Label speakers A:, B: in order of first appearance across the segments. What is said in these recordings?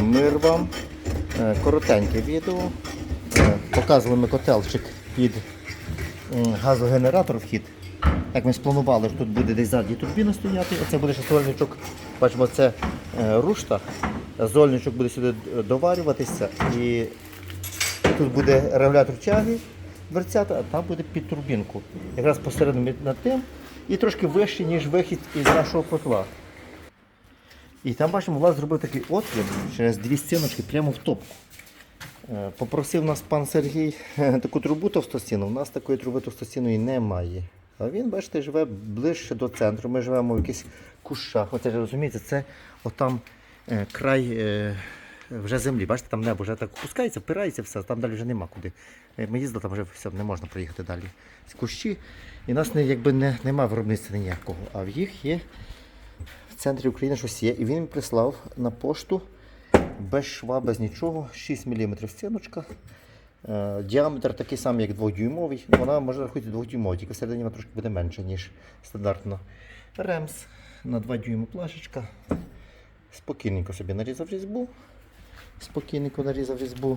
A: Мир вам. Е, Коротеньке відео. Е, Показували ми котелчик під газогенератор вхід. Як ми спланували, що тут буде десь ззаді турбіна стояти, оце буде ще сольничок. Бачимо, це е, рушта. Зольничок буде сюди доварюватися і тут буде регулятор тяги дверцята, а там буде під турбінку. Якраз посередині над тим і трошки вище, ніж вихід із нашого котла. І там бачимо, Влад зробив такий отвір через дві стіночки прямо в топку. Е, Попросив нас пан Сергій таку трубу товстостінну. У нас такої труби товстостінної немає. А він, бачите, живе ближче до центру. Ми живемо в якихось кущах. Оце розумієте, це отам е, край е, вже землі. Бачите, там небо вже так опускається, впирається, все, там далі вже нема куди. Е, Ми їздили, там вже все, не можна проїхати далі. З кущі. І нас не, якби не, нема виробництва ніякого. А в їх є в центрі України щось є. І він прислав на пошту без шва, без нічого, 6 мм стіночка. Е, Діаметр такий самий, як 2-дюймовий. Ну, Вона може рахувати 2-дюймовий, тільки всередині вона трошки буде менше, ніж стандартно. Ремс на 2 дюйми плашечка. Спокійненько собі нарізав різьбу. Спокійненько нарізав різьбу.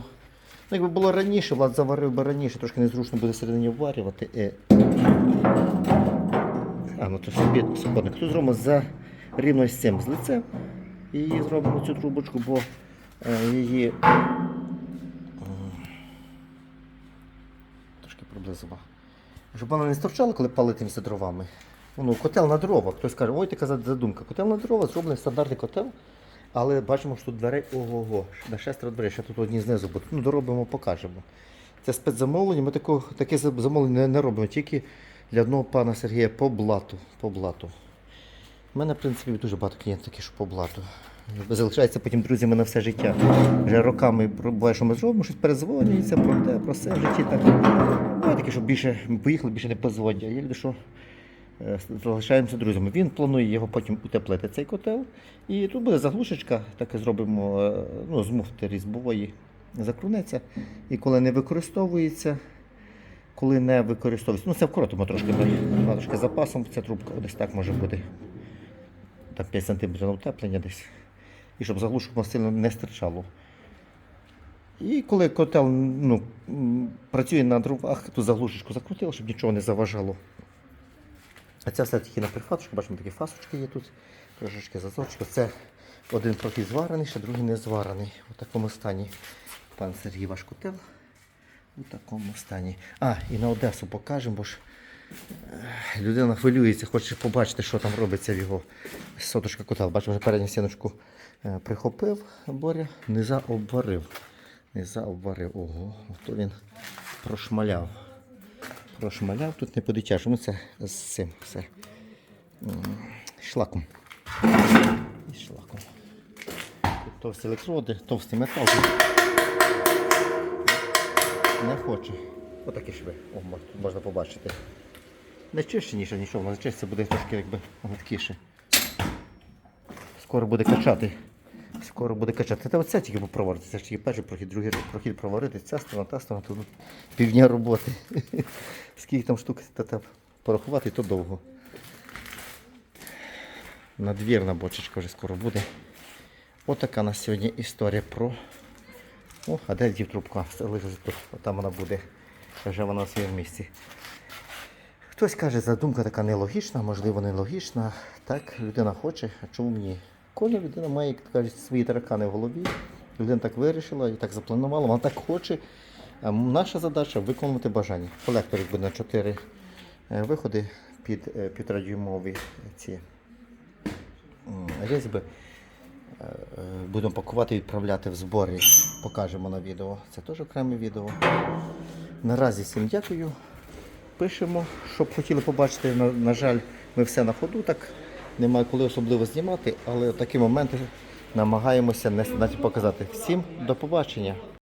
A: Ну, якби було раніше, Влад заварив би раніше, трошки незручно буде всередині вварювати. Е, а, ну то собі свободник. Тут зробимо за рівно з цим з лицем. І зробимо цю трубочку, бо е, її трошки приблизимо. Щоб вона не стовчала, коли палитимося дровами. Ну, котел на дрова. Хтось каже, ой, така задумка. Котел на дрова, зроблений стандартний котел. Але бачимо, що тут дверей ого-го. На шестеро дверей, ще тут одні знизу будуть. Ну, доробимо, покажемо. Це спецзамовлення. Ми такого, таке замовлення не робимо, тільки для одного пана Сергія по блату. По блату. У мене, в принципі, дуже багато клієнтів такі, що по блату. Залишаються потім друзями на все життя. Вже роками буває, що ми зробимо, щось перезвонюється про те, про все в. Так. Буває таке, що більше ми поїхали, більше не позвонять. А є люди, що е, залишаємося друзями. Він планує його потім утеплити, цей котел. І тут буде заглушечка, так і зробимо е, ну, з різьбової закрунеться. І коли не використовується, коли не використовується, ну це вкоротимо трошки, трошки запасом, ця трубка десь так може бути. Так 5 см на утеплення десь. І щоб заглушок сильно не стирчало. І коли котел ну, працює на дровах, ту заглушечку закрутили, щоб нічого не заважало. А це все тільки на прихваточку, бачимо, такі фасочки є тут, трошечки зазорчика. Це один трохи зварений, ще другий не зварений. У такому стані пан Сергій ваш котел. У такому стані. А, і на Одесу покажемо, бо ж людина хвилюється, хоче побачити, що там робиться в його соточка котел. Бачимо, вже передню стіночку е, прихопив Боря, низа обварив. Низа обварив. Ого, то він прошмаляв. Прошмаляв, тут не по-дитячому, це з цим все. Шлаком. І шлаком. Тут товсті електроди, товстий метал. Не хоче. Отакі шви. О, можна побачити. Не чище, ніж нічого, воно чисте буде трошки якби гладкіше. Скоро буде качати. Скоро буде качати. Та оце тільки проварити. Це ж тільки перший прохід, другий прохід проварити. Ця сторона, та сторона, тут півдня роботи. Скільки там штук та, та, порахувати, то довго. Надвірна бочечка вже скоро буде. Отака на сьогодні історія про. О, а де дів трубка? Лежить тут. Там вона буде. Вже вона на своєму місці. Хтось каже, задумка така нелогічна, можливо, нелогічна. Так, людина хоче, а чому ні? Кожна людина має, як кажуть, свої таракани в голові. Людина так вирішила і так запланувала, вона так хоче. Наша задача виконувати бажання. Колектор буде на 4 виходи під е, півторадюймові ці різьби. Е, е, Будемо пакувати і відправляти в збори. Покажемо на відео. Це теж окреме відео. Наразі всім дякую. Пишемо, щоб хотіли побачити. На, на жаль, ми все на ходу, так немає коли особливо знімати, але такі моменти намагаємося не показати. Всім до побачення.